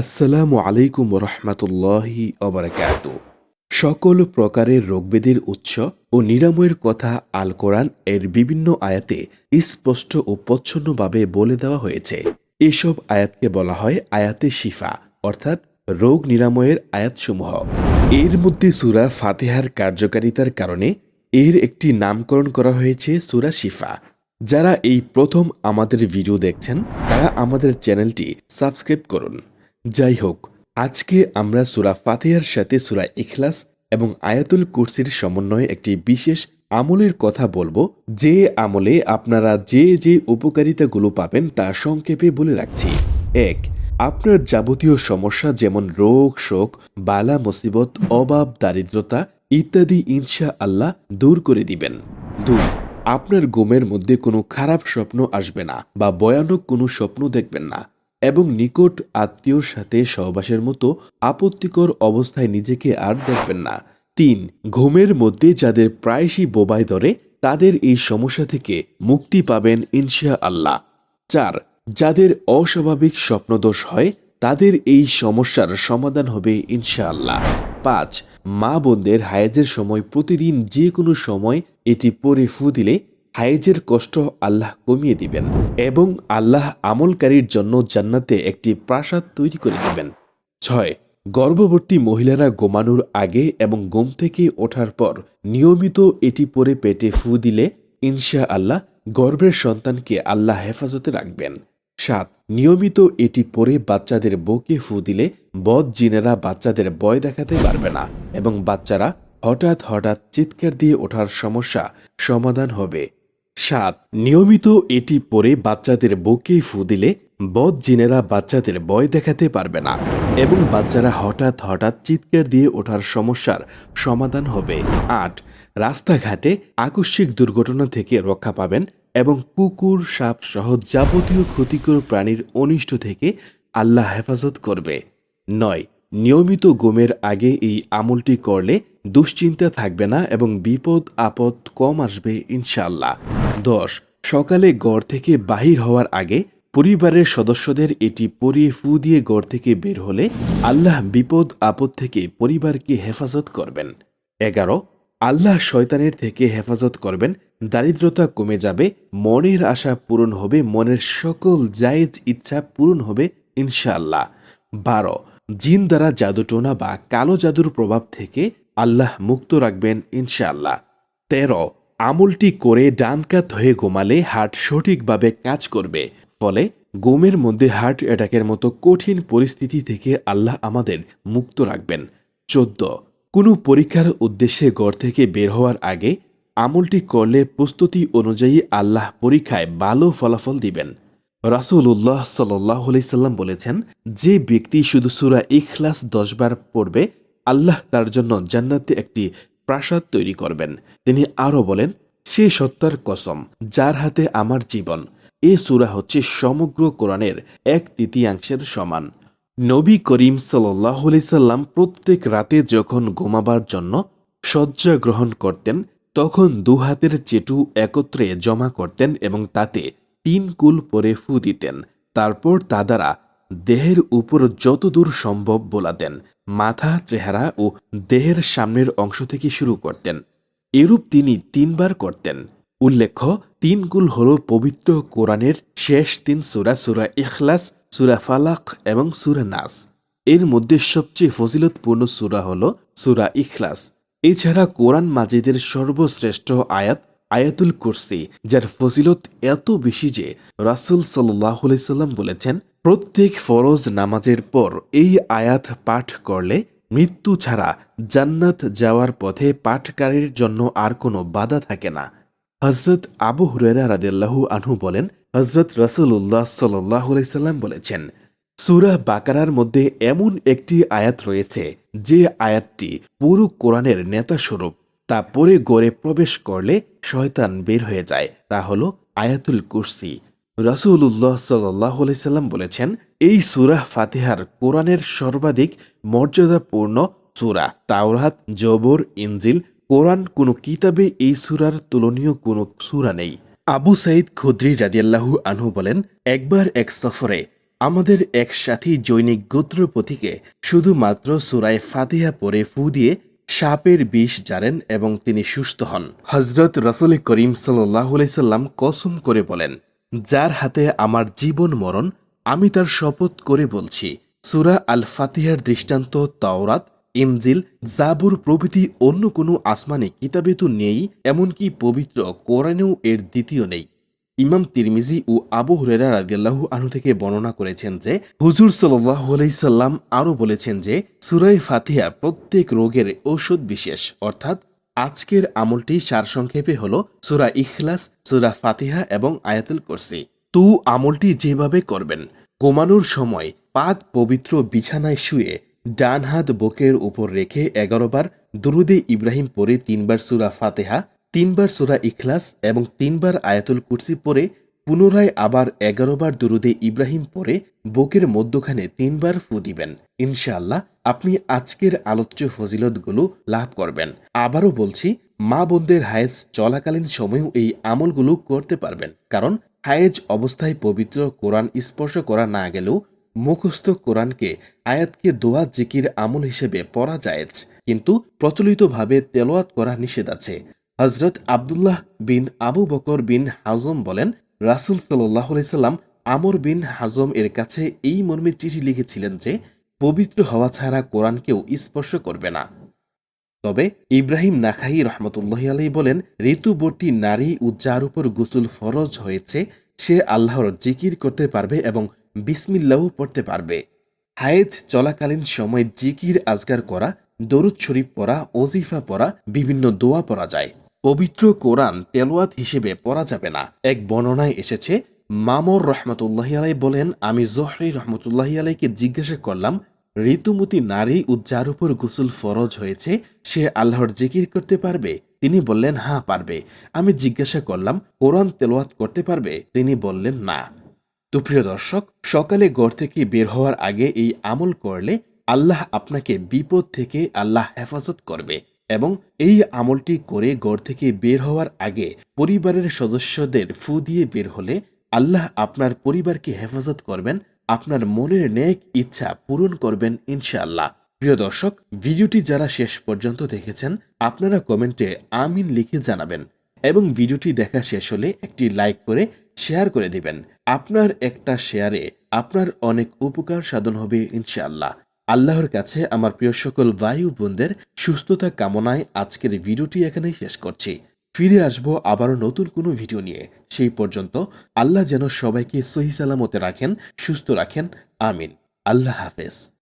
আসসালামু আলাইকুম রহমতুল্লাহি অবরাকাত সকল প্রকারের রোগবেদের উৎস ও নিরাময়ের কথা আল কোরআন এর বিভিন্ন আয়াতে স্পষ্ট ও প্রচ্ছন্নভাবে বলে দেওয়া হয়েছে। এসব আয়াতকে বলা হয় আয়াতে শিফা, অর্থাৎ রোগ নিরাময়ের আয়াতসমূহ। এর মধ্যে সুরা ফাতেহার কার্যকারিতার কারণে এর একটি নামকরণ করা হয়েছে সুরা শিফা। যারা এই প্রথম আমাদের ভিডিও দেখছেন, তারা আমাদের চ্যানেলটি সাবস্ক্রাইব করুন। যাই হোক আজকে আমরা সুরা ফাতেহার সাথে সুরা ইখলাস এবং আয়াতুল কুরসির সমন্বয়ে একটি বিশেষ আমলের কথা বলব। যে আমলে আপনারা যে যে উপকারিতাগুলো পাবেন তা সংক্ষেপে বলে রাখছি। এক, আপনার যাবতীয় সমস্যা যেমন রোগ, শোক, বালা, মুসিবত, অভাব, দারিদ্রতা ইত্যাদি ইনশা আল্লাহ দূর করে দিবেন। দুই, আপনার ঘুমের মধ্যে কোনো খারাপ স্বপ্ন আসবে না বা ভয়ানক কোনো স্বপ্ন দেখবেন না। এবং নিকট আত্মীয়র সাথে সহবাসের মতো আপত্তিকর অবস্থায় নিজেকে আর দেখবেন না। তিন, ঘুমের মধ্যে যাদের প্রায়শই বোবায় ধরে, তাদের এই সমস্যা থেকে মুক্তি পাবেন ইনশা আল্লাহ চার, যাদের অস্বাভাবিক স্বপ্নদোষ হয়, তাদের এই সমস্যার সমাধান হবে ইনশাআল্লাহ। পাঁচ মা বোনদের হায়াজের সময় প্রতিদিন যে কোনো সময় এটি পরে ফু দিলে হায়েজের কষ্ট আল্লাহ কমিয়ে দিবেন এবং আল্লাহ আমলকারীর জন্য জান্নাতে একটি প্রাসাদ তৈরি করে দিবেন। ছয় গর্ভবর্তী মহিলারা ঘুমানোর আগে এবং ঘুম থেকে ওঠার পর নিয়মিত এটি পরে পেটে ফু দিলে ইনশা আল্লাহ গর্ভের সন্তানকে আল্লাহ হেফাজতে রাখবেন। সাত, নিয়মিত এটি পরে বাচ্চাদের বকে ফু দিলে বদ জিনেরা বাচ্চাদের বয় দেখাতে পারবে না এবং বাচ্চারা হঠাৎ হঠাৎ চিৎকার দিয়ে ওঠার সমস্যা সমাধান হবে। সাত, নিয়মিত এটি পরে বাচ্চাদের বুকে ফু দিলে বদ জিনেরা বাচ্চাদের বয় দেখাতে পারবে না এবং বাচ্চারা হঠাৎ হঠাৎ চিৎকার দিয়ে ওঠার সমস্যার সমাধান হবে। আট, রাস্তাঘাটে আকস্মিক দুর্ঘটনা থেকে রক্ষা পাবেন এবং কুকুর, সাপ সহ যাবতীয় ক্ষতিকর প্রাণীর অনিষ্ট থেকে আল্লাহ হেফাজত করবে। নয়, নিয়মিত গোমের আগে এই আমলটি করলে দুশ্চিন্তা থাকবে না এবং বিপদ, আপদ কম আসবে ইনশাল্লাহ দশ, সকালে গড় থেকে বাহির হওয়ার আগে পরিবারের সদস্যদের এটি পরিয়ে ফু দিয়ে গড় থেকে বের হলে আল্লাহ বিপদ, আপদ থেকে পরিবারকে হেফাজত করবেন। এগারো, আল্লাহ শয়তানের থেকে হেফাজত করবেন। দারিদ্রতা কমে যাবে, মনের আশা পূরণ হবে, মনের সকল জায়েজ ইচ্ছা পূরণ হবে ইনশাল্লাহ বারো, জিন দ্বারা জাদুটোনা বা কালো জাদুর প্রভাব থেকে আল্লাহ মুক্ত রাখবেন ইনশাআল্লাহ। তেরো, আমলটি করে ডানকাত হয়ে ঘুমালে হার্ট সঠিকভাবে কাজ করবে। ফলে গোমের মধ্যে হার্ট অ্যাটাকের মতো কঠিন পরিস্থিতি থেকে আল্লাহ আমাদের মুক্ত রাখবেন। চোদ্দ, কোনো পরীক্ষার উদ্দেশ্যে গড় থেকে বের হওয়ার আগে আমলটি করলে প্রস্তুতি অনুযায়ী আল্লাহ পরীক্ষায় ভালো ফলাফল দিবেন। রাসুল্লাহ সাল্লাম বলেছেন, যে ব্যক্তি শুধু সুরা ইখলাস দশবার পড়বে আল্লাহ তার জন্য জান্নাতে একটি প্রাসাদ তৈরি করবেন। তিনি আরও বলেন, সে সত্তার কসম, যার হাতে আমার জীবন। এ সুরা হচ্ছে সমগ্র কোরআনের এক তৃতীয়াংশের সমান। নবী করিম সাল্লাম প্রত্যেক রাতে যখন ঘুমাবার জন্য শয্যা গ্রহণ করতেন, তখন দু হাতের চেটু একত্রে জমা করতেন এবং তাতে তিন কুল পরে ফু দিতেন। তারপর তা দ্বারা দেহের উপর যতদূর সম্ভব বোলাতেন মাথা, চেহারা ও দেহের সামনের অংশ থেকে শুরু করতেন। এরূপ তিনি তিনবার করতেন। উল্লেখ্য, তিন কুল হল পবিত্র কোরআনের শেষ তিন সুরা সুরা ইখলাস, সুরা ফালাক এবং সুরা নাস। এর মধ্যে সবচেয়ে ফজিলতপূর্ণ সুরা হল সুরা ইখলাস। এছাড়া কোরআন মাজিদের সর্বশ্রেষ্ঠ আয়াত আয়াতুল কুরসি, যার ফজিলত এত বেশি যে রাসুল সাল্লাহ সাল্লাম বলেছেন প্রত্যেক ফরজ নামাজের পর এই আয়াত পাঠ করলে মৃত্যু ছাড়া জান্নাত যাওয়ার পথে পাঠকারীর জন্য আর কোনো বাধা থাকে না। হজরত আবু হুরেরা রাদেল্লাহু আনহু বলেন হজরত রসুল্লাহ সাল্লাহ সাল্লাম বলেছেন, সুরা বাকারার মধ্যে এমন একটি আয়াত রয়েছে যে আয়াতটি পুরো কোরআনের নেতা স্বরূপ তা পরে গড়ে প্রবেশ করলে শয়তান বের হয়ে যায়। তা হল আয়াতুল কুরসি। রসুল্লাহ সাল্লাহ সাল্লাম বলেছেন, এই সুরাহ ফাতেহার কোরআনের সর্বাধিক মর্যাদাপূর্ণ সুরা। তাওরাত, জবর, ইনজিল, কোরআন, কোনো কিতাবে এই সুরার তুলনীয় কোনো সুরা নেই। আবু সাইদ খুদ্রি রাদিয়াল্লাহু আনহু বলেন, একবার এক সফরে আমাদের এক সাথী জৈনিক গোত্রপতিকে শুধুমাত্র সুরায় ফাতিহা পরে ফু দিয়ে সাপের বিষ জারেন এবং তিনি সুস্থ হন। হজরত রসুল করিম সাল্লাহ সাল্লাম কসম করে বলেন যার হাতে আমার জীবন মরণ, আমি তার শপথ করে বলছি। সুরা আল ফাতিহার দৃষ্টান্ত, তাওরাত ইমজিল জাবুর প্রভৃতি অন্য কোনো আসমানে কিতাবে তো নেই, এমনকি পবিত্র কোরআনেও এর দ্বিতীয় নেই। ইমাম তিরমিজি ও আবু হুরেরা রাদিয়াল্লাহু আনহু থেকে বর্ণনা করেছেন যে, হুজুর সাল্লাল্লাহু আলাইহি সাল্লাম আরও বলেছেন যে সুরাই ফাতিহা প্রত্যেক রোগের ঔষধ বিশেষ, অর্থাৎ আজকের আমলটি সারসংক্ষেপে হল সুরা ইখলাস, সুরা ফাতিহা এবং আয়াতুল করসি। তু আমলটি যেভাবে করবেন, ঘুমানোর সময় পাক পবিত্র বিছানায় শুয়ে ডান হাত বুকের উপর রেখে এগারোবার দুরুদে ইব্রাহিম পরে তিনবার সুরা ফাতেহা, তিনবার সুরা ইখলাস এবং তিনবার আয়াতুল কুরসি পরে পুনরায় আবার এগারো বার দুরুদে ইব্রাহিম পরে বুকের মধ্যখানে তিনবার ফু দিবেন। ইনশাআল্লাহ আপনি আজকের আলোচ্য ফজিলতগুলো লাভ করবেন। আবারও বলছি, মা বোনদের হায়েজ চলাকালীন সময়েও এই আমলগুলো করতে পারবেন। কারণ হায়েজ অবস্থায় পবিত্র কোরআন স্পর্শ করা না গেলেও মুখস্থ কোরআনকে, আয়াতকে দোয়া, জিকির আমল হিসেবে পড়া জায়েজ। কিন্তু প্রচলিতভাবে তেলোয়াত করা নিষেধ আছে। হজরত আবদুল্লাহ বিন আবু বকর বিন হাজম বলেন রাসুল সাল্লাহ সাল্লাম আমর বিন হাজম এর কাছে এই মর্মে চিঠি লিখেছিলেন যে, পবিত্র হওয়া ছাড়া কোরআনকেও স্পর্শ করবে না। তবে ইব্রাহিম নাখাই রহমতুল্লাহ আলাই বলেন, ঋতুবর্তী নারী ও যার উপর গোসল ফরজ হয়েছে, সে আল্লাহর জিকির করতে পারবে এবং বিসমিল্লাও পড়তে পারবে। হায়েজ চলাকালীন সময় জিকির আজগার করা, দরুদ শরীফ পড়া, ওজিফা পড়া, বিভিন্ন দোয়া পড়া যায়। পবিত্র কোরআন তেলোয়াত হিসেবে পড়া যাবে না। এক বর্ণনায় এসেছে, মামর রহমতুল্লাহ আলাই বলেন, আমি জহরি রহমতুল্লাহ আলাইকে জিজ্ঞাসা করলাম, ঋতুমতি নারী ও যার উপর গোসল ফরজ হয়েছে, সে আল্লাহর জিকির করতে পারবে? তিনি বললেন হ্যাঁ পারবে। আমি জিজ্ঞাসা করলাম, কোরআন তেলোয়াত করতে পারবে? তিনি বললেন, না। তো প্রিয় দর্শক, সকালে গড় থেকে বের হওয়ার আগে এই আমল করলে আল্লাহ আপনাকে বিপদ থেকে আল্লাহ হেফাজত করবে। এবং এই আমলটি করে গড় থেকে বের হওয়ার আগে পরিবারের সদস্যদের ফু দিয়ে বের হলে আল্লাহ আপনার পরিবারকে হেফাজত করবেন, আপনার মনের নেক ইচ্ছা পূরণ করবেন ইনশাআল্লাহ। প্রিয় দর্শক, ভিডিওটি যারা শেষ পর্যন্ত দেখেছেন, আপনারা কমেন্টে আমিন লিখে জানাবেন এবং ভিডিওটি দেখা শেষ হলে একটি লাইক করে শেয়ার করে দিবেন। আপনার একটা শেয়ারে আপনার অনেক উপকার সাধন হবে ইনশাআল্লাহ। আল্লাহর কাছে আমার প্রিয় সকল বায়ু বোনদের সুস্থতা কামনায় আজকের ভিডিওটি এখানেই শেষ করছি। ফিরে আসব আবারও নতুন কোনো ভিডিও নিয়ে। সেই পর্যন্ত আল্লাহ যেন সবাইকে সহি সালামতে রাখেন, সুস্থ রাখেন। আমিন। আল্লাহ হাফেজ।